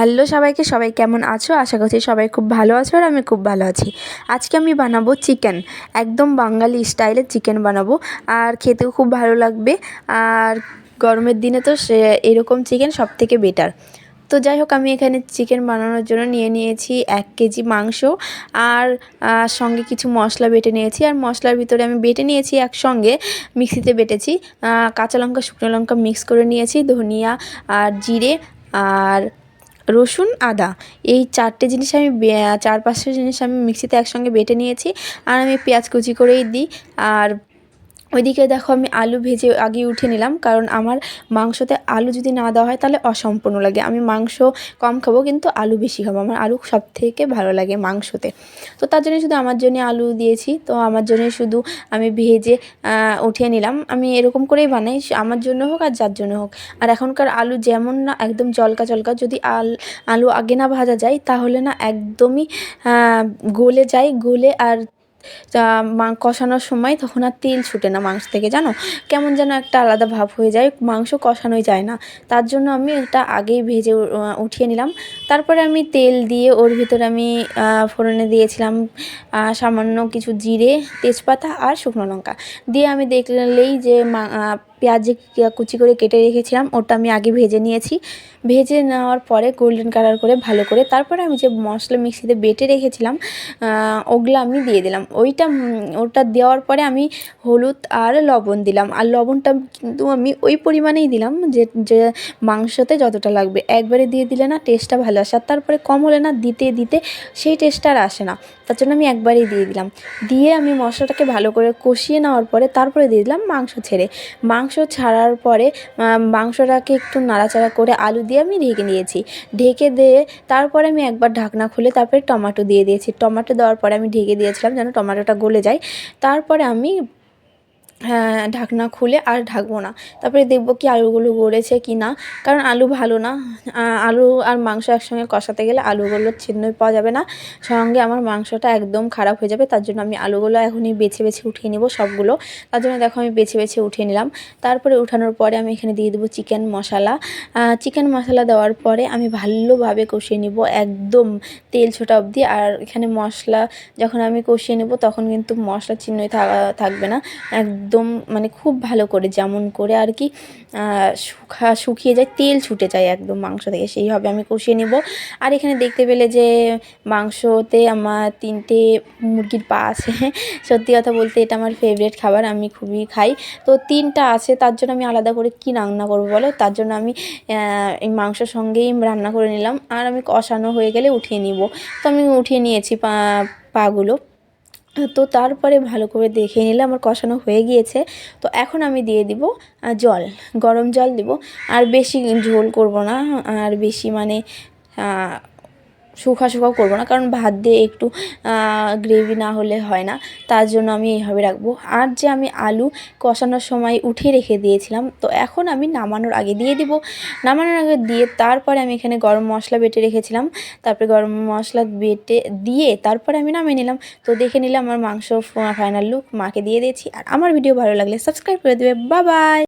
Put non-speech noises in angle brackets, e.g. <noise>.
Hello সবাইকে, সবাই কেমন আছো? আশা করছি সবাই খুব ভালো আছো আর আমি খুব ভালো আছি। আজকে আমি বানাবো চিকেন, একদম বাঙালি স্টাইলের চিকেন বানাবো। আর খেতেও খুব ভালো লাগবে। আর গরমের দিনে তো সে এরকম চিকেন সব থেকে বেটার তো যাই হোক, আমি এখানে চিকেন বানানোর জন্য নিয়ে নিয়েছি এক কেজি মাংস। আর সঙ্গে কিছু মশলা বেটে নিয়েছি। আর মশলার ভিতরে আমি বেটে নিয়েছি একসঙ্গে মিক্সিতে বেটেছি। কাঁচা লঙ্কা, শুকনো লঙ্কা মিক্স করে নিয়েছি, ধনিয়া আর জিরে আর রসুন, আদা। এই চারটে জিনিস আমি চার পাঁচটা জিনিস আমি মিক্সিতে একসঙ্গে বেটে নিয়েছি। আর আমি পেঁয়াজ কুচি করেই দিই। আর ওইদিকে দেখো আমি আলু ভেজে আগে উঠে নিলাম, কারণ আমার মাংসতে আলু যদি না দেওয়া হয় তাহলে অসম্পূর্ণ লাগে। আমি মাংস কম খাব, কিন্তু আলু বেশি খাব। আমার আলু সব থেকে ভালো লাগে মাংসতে। তো তার জন্য শুধু আমার জন্য আলু দিয়েছি। তো আমার জন্য শুধু আমি ভেজে উঠিয়ে নিলাম। আমি এরকম করেই বানাই, আমার জন্য হোক আর যার জন্য হোক। আর এখনকার আলু যেমন না, একদম জলকা জলকা, যদি আল, আলু আগে না ভাজা যায়, তাহলে না একদমই গলে যায়, গলে আর কষানোর সময় তখন আর তেল ছুটে না মাংস থেকে, জানো? কেমন যেন একটা আলাদা ভাব হয়ে যায়, মাংস কষানোই যায় না। তার জন্য আমি এটা আগেই ভেজে উঠিয়ে নিলাম। তারপরে আমি তেল দিয়ে ওর ভিতরে আমি ফোড়নে দিয়েছিলাম সামান্য কিছু জিরে, তেজপাতা আর শুকনো লঙ্কা। দিয়ে আমি দেখলেই যে পেঁয়াজ কুচি করে কেটে রেখেছিলাম, ওটা আমি আগে ভেজে নিয়েছি। ভেজে নেওয়ার পরে গোল্ডেন কালার করে ভালো করে তারপরে আমি যে মশলা মিক্সিতে বেটে রেখেছিলাম ওগুলো আমি দিয়ে দিলাম। ওইটা ওটা দেওয়ার পরে আমি হলুদ আর লবণ দিলাম। আর লবণটা কিন্তু আমি ওই পরিমাণেই দিলাম যে যে মাংসতে যতটা লাগবে। একবারে দিয়ে দিলে না টেস্টটা ভালো আসে। আর তারপরে কম হলে না দিতে দিতে সেই টেস্টটা আর আসে না। তার জন্য আমি একবারেই দিয়ে দিলাম। দিয়ে আমি মশলাটাকে ভালো করে কষিয়ে নেওয়ার পরে তারপরে দিয়ে দিলাম মাংস ছেড়ে। মাংস ছাড়ার পরে মাংসটাকে একটু নাড়াচাড়া করে আলু দিয়ে আমি ঢেকে নিয়েছি। ঢেকে দিয়ে তারপরে আমি একবার ঢাকনা খুলে তারপরে টমাটো দিয়ে দিয়েছি। টমাটো দেওয়ার পরে আমি ঢেকে দিয়েছিলাম যেন টমাটোটা গলে যায়। তারপরে আমি ঢাকনা খুলে আর ঢাকবো না। তারপরে দেখব কি আলুগুলো গড়েছে কি না। কারণ আলু ভালো না। আলু আর মাংস একসঙ্গে কষাতে গেলে আলুগুলোর চিহ্নই পাওয়া যাবে না। সঙ্গে আমার মাংসটা একদম খারাপ হয়ে যাবে। তার জন্য আমি আলুগুলো এখনই বেছে বেছে উঠিয়ে নেব সবগুলো। তার জন্য দেখো আমি বেছে বেছে উঠিয়ে নিলাম। তারপরে উঠানোর পরে আমি এখানে দিয়ে দেবো চিকেন মশলা। চিকেন মশলা দেওয়ার পরে আমি ভালোভাবে কষিয়ে নিব একদম তেল ছোটা অবধি। আর এখানে মশলা যখন আমি কষিয়ে নেব তখন কিন্তু মশলা চিহ্নই থাকা- থাকবে না। একদম মানে খুব ভালো করে যেমন করে আর কি শুকা শুকিয়ে যায়, তেল ছুটে যায় একদম মাংস থেকে, সেইভাবে আমি কষিয়ে নেব। আর এখানে দেখতে পেলে যে মাংসতে আমার তিনটে মুরগির পা আছে। <laughs> সত্যি কথা বলতে এটা আমার ফেভারিট খাবার, আমি খুবই খাই। তো তিনটা আছে, তার জন্য আমি আলাদা করে কি রান্না করব বলো? তার জন্য আমি এই মাংসর সঙ্গেই রান্না করে নিলাম। আর আমি কষানো হয়ে গেলে উঠিয়ে নিব। তো আমি উঠিয়ে নিয়েছি পাগুলো। তো তারপরে ভালো করে দেখে নিলে আমার কষানো হয়ে গিয়েছে। তো এখন আমি দিয়ে দিব জল, গরম জল দিব। আর বেশি ঝোল করব না, আর বেশি মানে শুকা শুকাও করব না, কারণ ভাত দিয়ে একটু গ্রেভি না হলে হয় না। তার জন্য আমি এইভাবে রাখব। আর যে আমি আলু কষানোর সময় উঠিয়ে রেখে দিয়েছিলাম, তো এখন আমি নামানোর আগে দিয়ে দিব। নামানোর আগে দিয়ে তারপরে আমি এখানে গরম মশলা বেটে রেখেছিলাম। তারপরে গরম মশলা বেটে দিয়ে তারপরে আমি নামিয়ে নিলাম। তো দেখে নিলাম আমার মাংস ফাইনাল লুক মাকে দিয়ে দিয়েছি। আর আমার ভিডিও ভালো লাগলে সাবস্ক্রাইব করে দেবে। বা বাই